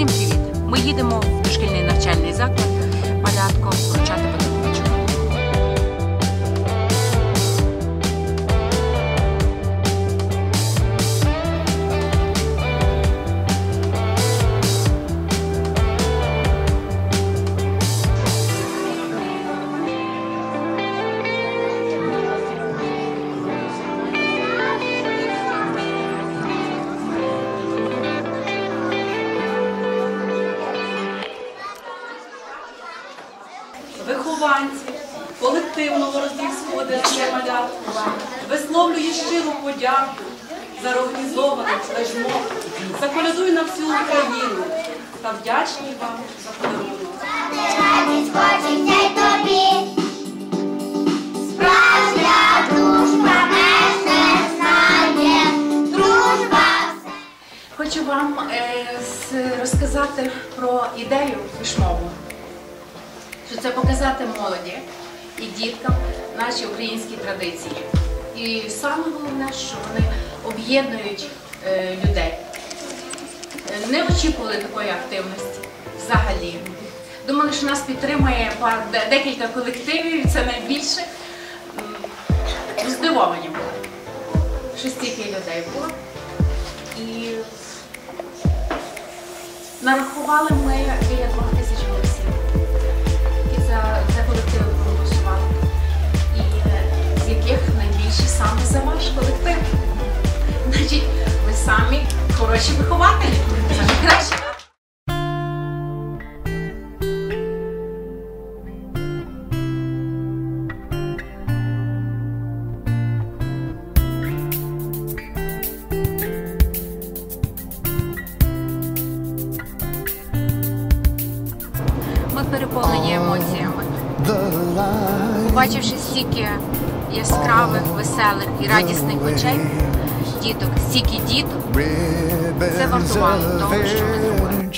Всім привіт! Ми їдемо в дошкільний навчальний заклад. Вихованці колективного роздільського ДСГ малятку висловлює щиру подяку за організований флешмоб, заколядуй на всю Україну та вдячні вам за подарунок. Хочу вам е, розказати про ідею флешмобу. Що це показати молоді і діткам наші українські традиції. І саме головне, що вони об'єднують е, людей. Е, Не очікували такої активності взагалі. Думали, що нас підтримує пар- декілька колективів, це найбільше. Здивовані були, що стільки людей було. І нарахували ми біля саме за ваш колектив. Значить, ви самі хороші вихователі, самі кращі. Ми переповнені емоціями. Побачивши стільки яскравих, веселих і радісних очей, діток, стільки діток, Це вартувало того, що ми зробили.